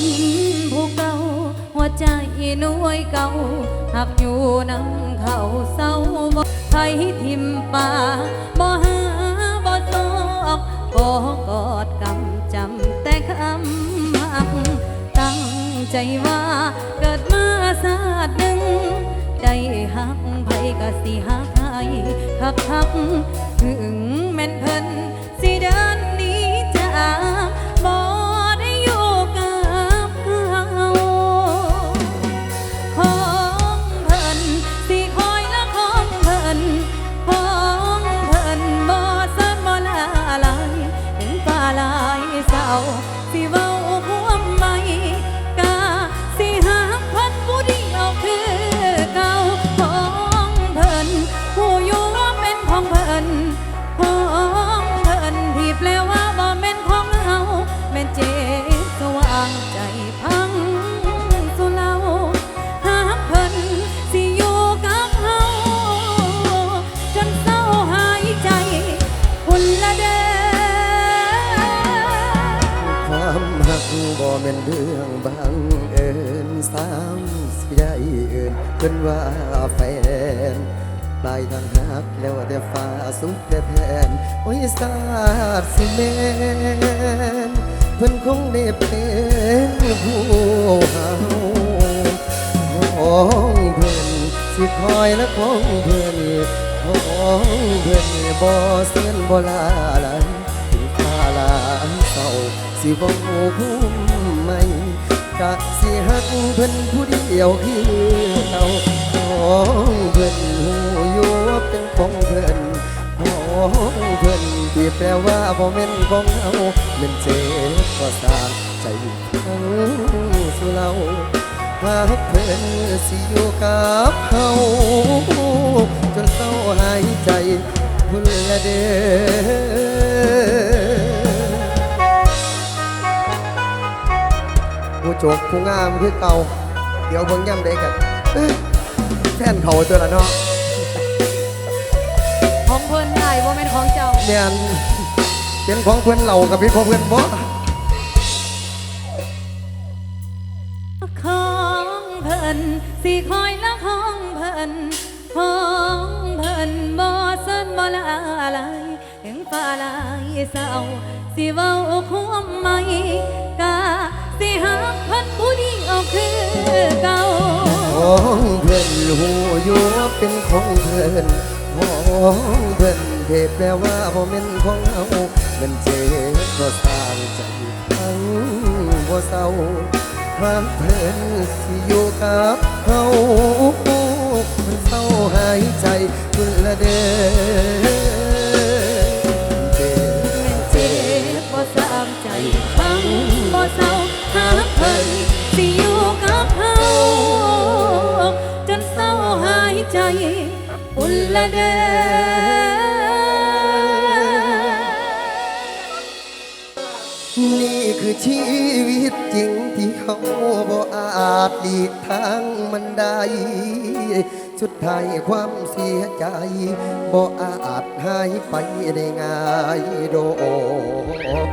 คนผู้เก่า หัวใจน่วยเก่าหักอยู่น้ำเขาเศร้าบ่ใครทิมป่าบ่หาบ่ซอกบ่กอดกำจำแต่คำหักตั้งใจว่าเกิดมาศาสตร์หนึ่งได้หักไผก็สิหักให้หักหักถึงแม่นเพิ่นสิเดินนี้จา บ่แม่นเรื่องบังเอิญสามสิได้เอิญเพิ่นว่าแฟนปลายทางหักแล้วแต่ฟ้าสุดแต่แทนโอ้ยทราบสิแม่นเพิ่นคงได้เป็นผู้เฮาของเพิ่นสิคอยและของเพิ่นของเพิ่นบ่เส้นบ่ลาไหลถึงฟ้าลาเศร้า สิบ่คุ้มไม่กะสิหักเพิ่นผู้เดียวคือเอาของเพิ่นหูอยู่ว่าเป็นของเพิ่นของเพิ่นที่แปลว่าบ่แม่นของเฮาแม่นเจ็บก็สร้างใจทั้งสุเราหากเพิ่นสิอยู่กับเฮาจนเศร้าหายใจพุ่นละเด้อ จกผู้งามคือเก่าเดี๋ยวเบิ่งย่ำได้กันเอ้ยแฟนเขาตัวละเนาะของเพิ่นได้ว่าเป็นของเจ้าเนียนเป็นของเพื่อนเรากับพี่พ่อเพื่อนบ่ของเพิ่นสิคอยละของเพิ่นของเพิ่นบ่สันบ่ละลายถึงฟ้าลายเศร้าสิเว้าความใหมกา สิหักเพิ่นผู้ดียวคือเก่าของเพื่อนหูอยู่เป็นของเพื่อนของเพื่อนเทแปลว่าบ่แม่นของเฮามันเจ็บก็สร้างใจทั้งบ่เศร้าหากเพื่นสิอยู่กับเฮามันเศร้าหายใจคุณละเด้อ นี่คือชีวิตจริงที่เขาบ่อาจหลีกทางมันได้สุดท้ายความเสียใจบ่อาจหายไปได้ง่ายโดอก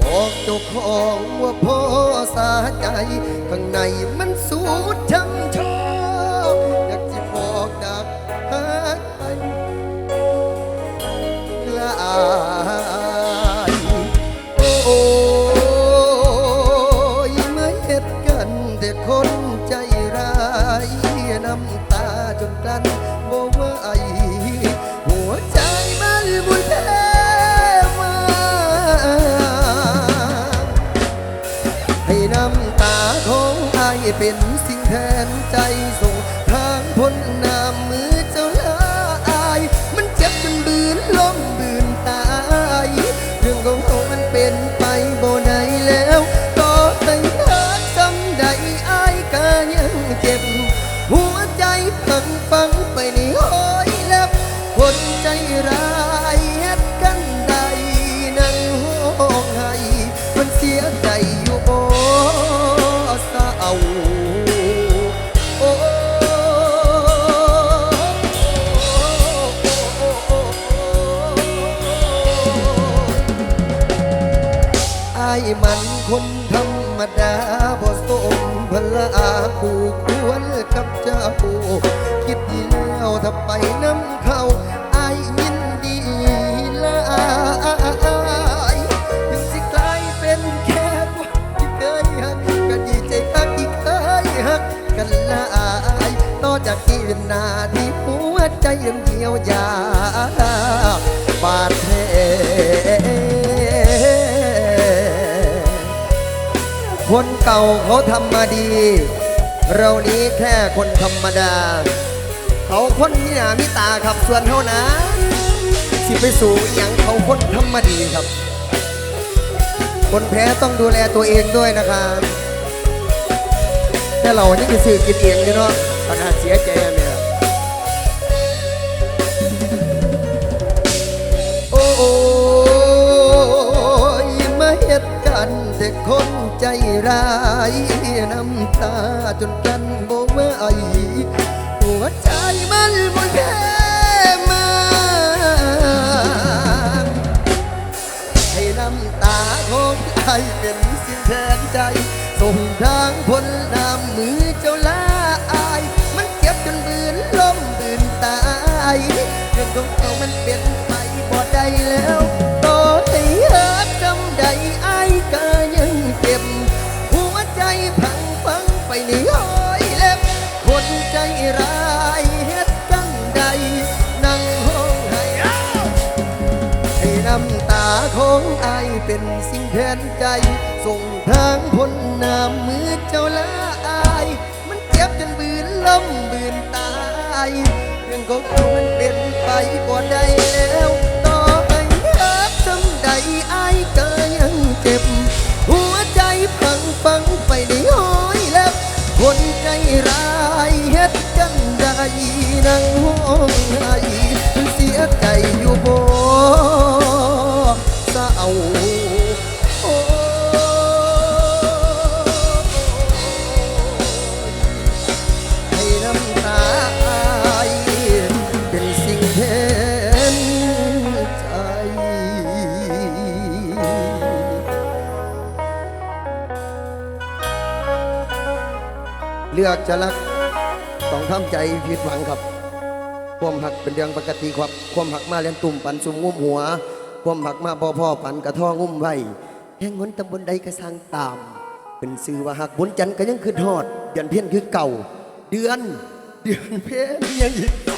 บอกเจ้าของว่าพ่อสาใจ ข้างในมันสูดช่ำชอายโอ้ยมาเฮ็ดกันแต่คนใจร้ายน้ำตาจนกลั้นบ่ไหวหัวใจมันบุญแท้มาให้น้ำตาของไอายเป็นสิ่งแทนใจส่งทางพ้นน้ำ มันคนธรรมดาบ่สมพลอาคู่ควรกับเจ้าคิดดีแล้วถ้าไปน้ำเขาอายยินดีลายถึงสิกลายเป็นแค่คนที่เคยหักก็ดีใจคักที่เคยหักกันหลายต่อจากที่เป็นนาที่หัวใจยังเหี่ยวยาบาด คนเก่าเขาทำมาดี เรานี้แค่คนธรรมดา เขาคนมีหน้ามีตาครับส่วนเท่านะสิไปสู่อย่างเขาคนทำมาดีครับ คนแพ้ต้องดูแลตัวเองด้วยนะครับแต่เรานี่คือสื่อกินเองเนาะขนาดเสียใจ คนใจร้ายน้ำตาจนกันบ่ไหวหัวใจมันบ่แค่มาให้น้ำตาของไอเป็นสิ่งแทนใจ ส่งทางพ้นน้ำมือเจ้าลาอาย มันเจ็บจนบืนล้มบืนตายเรื่องของเขามันเป็นไปบ่ได้แล้วต่อให้หักจำใดอายก็ยัง เจ็บ หัวใจพังฟังไปในห้อยเล็บคนใจร้ายเฮ็ดจังใด นั่งห้องให้ให้น้ำตาของอายเป็นสิ่งแทนใจ ส่งทางพ้นน้ำมือเจ้าละอาย มันเจ็บจนบืนล้มบืนตาย เรื่องของเขามันเป็นไปบ่ได้แล้ว ต่อให้รักจำใดอายก็ยังเจ็บ พังฟังไปในห้อยแล้วคนใจร้ายเฮ็ดจังไดนั่งห้องไห้เสียใจอยู่บ่เศร้าากจะรักต้องทำใจผิดหวังครับ ความหักเป็นเรื่องปกติครับ ความหักมาเลี้ยนตุ่มปันซุมงุ้มหัว ความหักมาพ่อพ่อปันกระท่องุ้มไว้แห่งหนตำบลใดกระสังตาม เป็นสื่อว่าหักบนจันทร์ก็ยังคือทอดเดือนเพี้ยนคือเก่า เดือน เดือนเพี้ยนยังอีก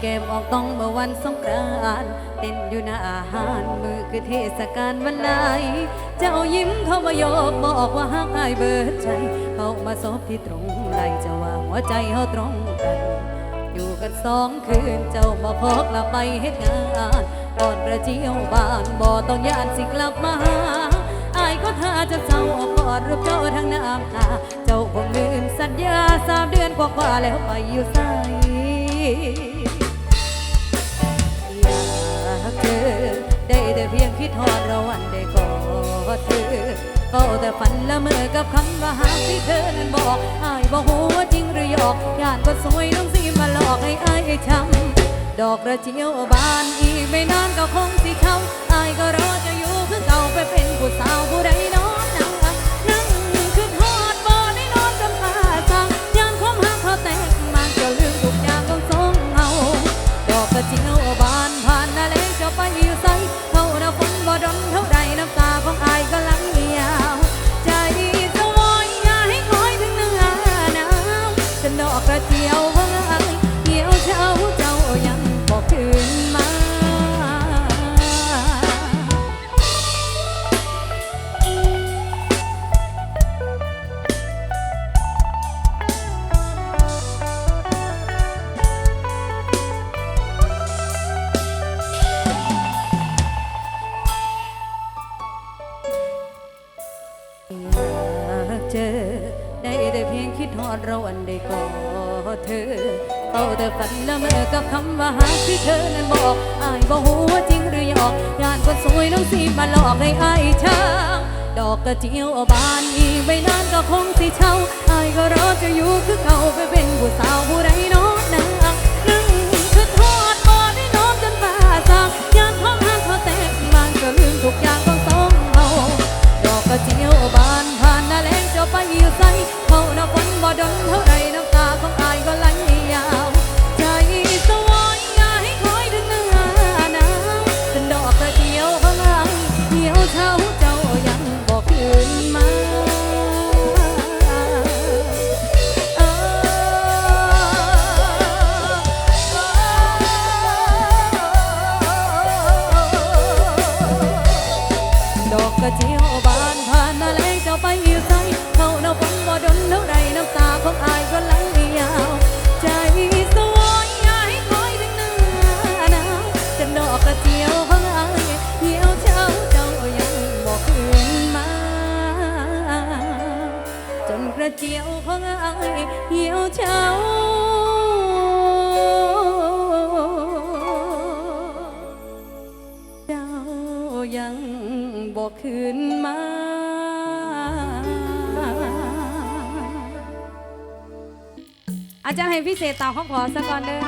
แก้มออกต้องเมื่อวันสงกรานต์เต้นอยู่หน้าอาหารมือคือเทศกาลวันไหน เจ้ายิ้มเข้ามาโยกบอกว่าหักอายเบิดใจ เข้ามาซบที่ตรงไหนจะว่าหัวใจเฮาตรงกัน อยู่กันสองคืนเจ้ามาพกลับไปเฮ็ดงานก่อนประเจียวบานบ่ต้องย่านสิกลับมาหาอายก็ท่าจะเจ้าออกกอดรูปเจ้าทั้งน้ำตาเจ้าคงลืมสัญญาสามเดือนกว่าๆแล้วไปอยู่ไส เพียงคิดทอดเราวันได้กอดเธอก็แต่ฝันละเมอกับคำว่าหากที่เธอนั้นบอกอายบอกหัวจริงหรือหยอกยานก็สวยน้องสิมาหลอกให้อายช้ำดอกกระเจียวบานอีกไม่นานก็คงสิเช่าอายก็รอจะอยู่เพื่อเก่าไปเป็นผู้สาวผู้ใดน้อง เอาแต่ฝันละเมอกับคำว่าหากที่เธอนั้นบอกอายบอกหัวจริงหรือหยอกคนสวยน้องสีมาหลอกให้อายเชิงดอกกระเจียวบานอีไม่นานก็คงสิเช่าอายก็รอจะอยู่คือเก่าไปเป็นผู้สาวผู้ใดเน้องนางนึ่งคือทอดบ่ได้น้องจนฟ้าสางยามท้องห้างเขาแตกมันก็ลืมทุกอย่าง พิเศษตามข้อขอสักก่อนเด้อ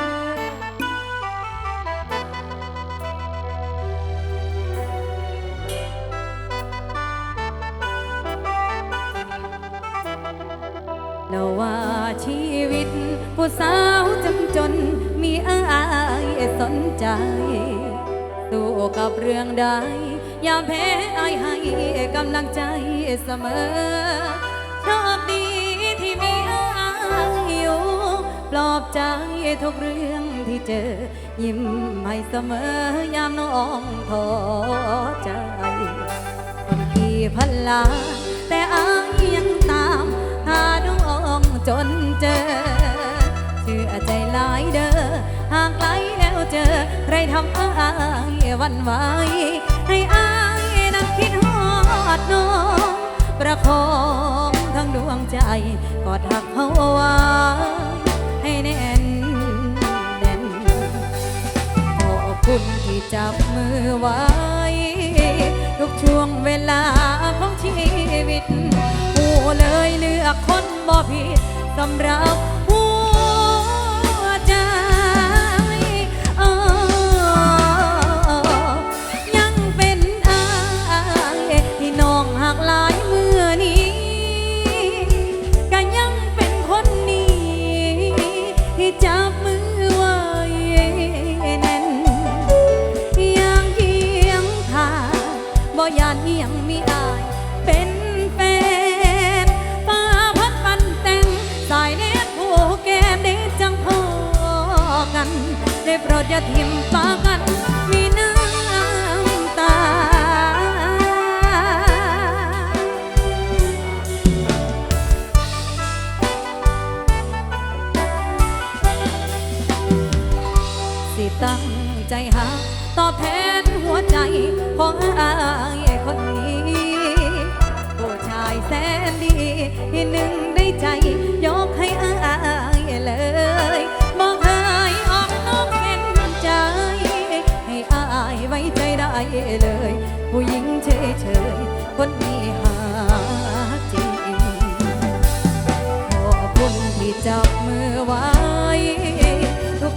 เราว่าชีวิต ผู้สาวจำจน มีอายสนใจสู้กับเรื่องใดอย่าแพ้อายให้กำลังใจเสมอ ปลอบใจทุกเรื่องที่เจอ ยิ้มให้เสมอยามน้องท้อใจกี่พันล้านแต่อายยังตามหาน้องจนเจอเชื่อใจหลายเด้อห่างไกลแล้วเจอ ใครทำอายวันไหวให้อายนั่งคิดฮอดน้องประคองทั้งดวงใจกอดหักเขาไว้ แน่นแน่นขอบคุณที่จับมือไว้ ทุกช่วงเวลาของชีวิต ผู้เลยเลือกคนบ่ผิดสำหรับ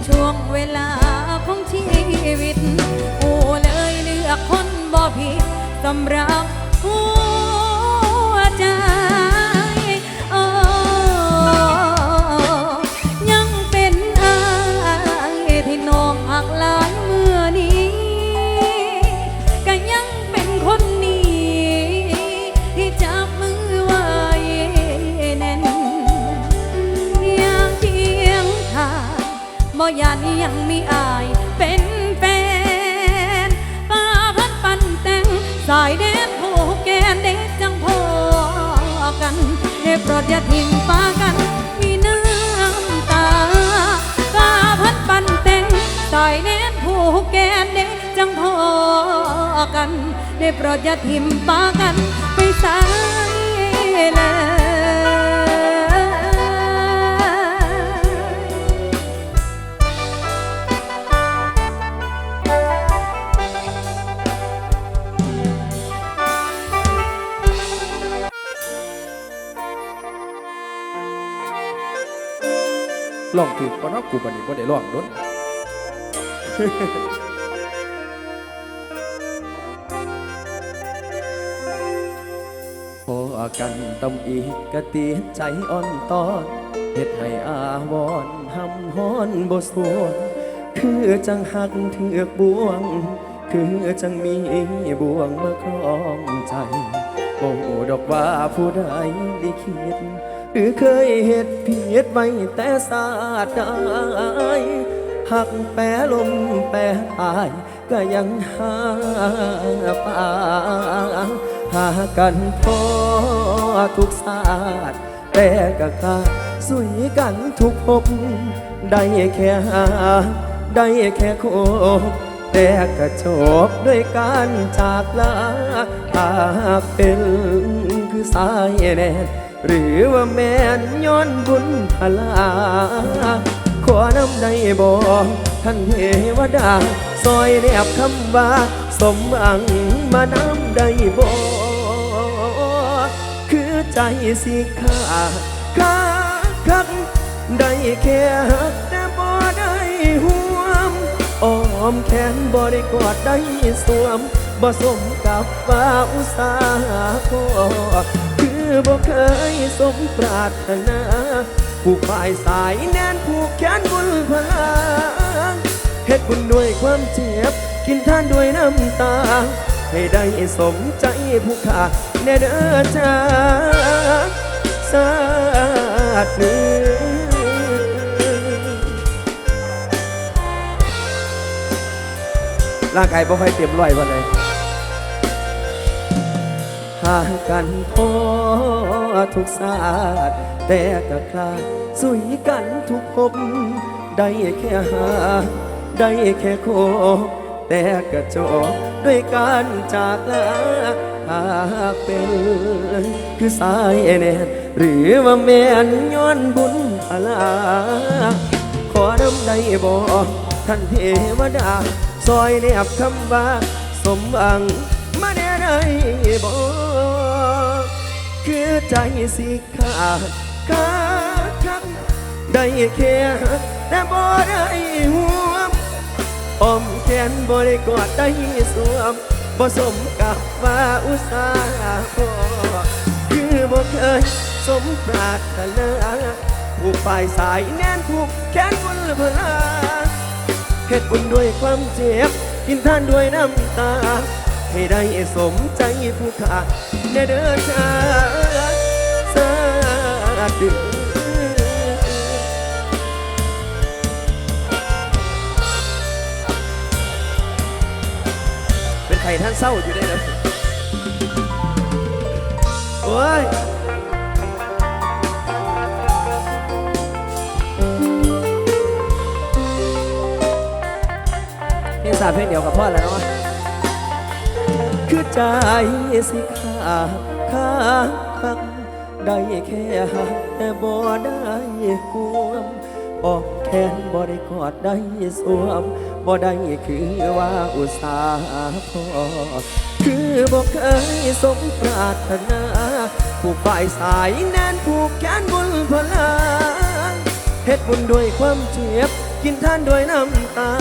ช่วงเวลาของชีวิตกูเลยเลือกคนบ่ผิดสำหรับหัายเด็บผู้แกนเด็กจังพอกันได้โปรดอย่าทิ้งปากัน มีน้ำตากาพันปันเต็งสายเด็บผู้แกนเด็กจังพอกันได้โปรดอย่าทิ้งปากันไปสายเลย ร้องถูกก็นอกกูบันนี้บ่ได้ร้องโดนพอกันตำอีกกะตีใจอ่อนตอนเฮ็ดให้อาวรณ์หำฮ้อนบ่สวงคือจังหักเถือกบวง คือจังมีบ่วงมาคล้องใจบ่ดอกว่าผู้ใดลิขิต หรือเคยเฮ็ดผิดไว้แต่ศาสตร์ใดหักแปรลมแปรตายก็ยังหาปาหากันพอทุกศาสตร์แต่ก็ขาดสวยกันทุกภพได้แค่หาได้แค่โคบแต่ก็จบด้วยการจากลาหากเป็นคือสายแน่ หรือว่าแม่นย้อนบุญพลา ขอน้ำได้บอท่านเทวดาซอยแนบคำว่า สมหวังมาน้ำได้บอคือใจสิขาดขาคักได้แค่หักแต่บ่ได้ห่วมอ้อมแขนบ่ได้กอดได้สวมบ่สมกับว่าอุตสาห์พอคือ บ่เคยสมปรารถนา ผู้ฝ่ายสายแน่นผูกแขนบุญพลาเฮ็ดบุญด้วยความเจ็บ กินท่านด้วยน้ำตา ให้ได้สมใจผู้ขาแน่เด้อจ้าสาดหนึ่งร่างกายบ่ค่อยเต็มร้อยวันเลย หางกันพอทุกศาสตร์แต่ก็คลาดสุยกันทุกภพได้แค่หา ได้แค่โคแต่ก็จบด้วยการจากลาหากเป็นคือสายแนนหรือว่าแม่นย้อนบุญพลา ขอนำได้บอกท่านเทวดา ซอยเนียบคำว่า สมหวังมาแน่ได้บอก ใจสิขาดขาดคักได้แค่แต่บ่ได้ห่วมอมแขนบ่ได้กอดได้สวมบ่สมกับว่าอุตสาห์พอคือบ่เคยสมปรารถนาผู้ฝ่ายสายแน่นผูกแขนบุญพลาเฮ็ดบุญด้วยความเจ็บ กินท่านด้วยน้ำตา ให้ได้สมใจผู้ขาแน่เด้อชาสา ธุเป็นไข่ท่านเศร้าอยู่ได้เลยโอ้ยเพลงสาเพลงเดียวกับพ่อแล้วเนาะคือใจสิขาดข้าดหัก ได้แค่หักแต่บ่ได้ห่วมออกแขนบ่ได้กอดได้สวมบ่ได้คือว่าอุตสาห์พอคือบ่เคยสมปรารถนา ผู้ฝ่ายสายแน่นผูกแขนบุญพลาเฮ็ดบุญด้วยความเจ็บ กินท่านด้วยน้ำตา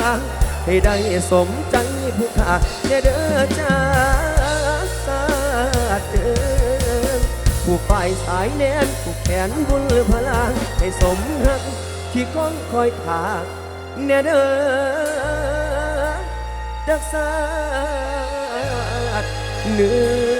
ให้ได้สมใจผู้ขาเด้อเด้อจ้าสาเดิน ผู้ฝ่ายสายแน่นผู้แขนบุญพลาให้สมหักที่ก้องคอยถากแน่เด้อดักสาดเนื้อ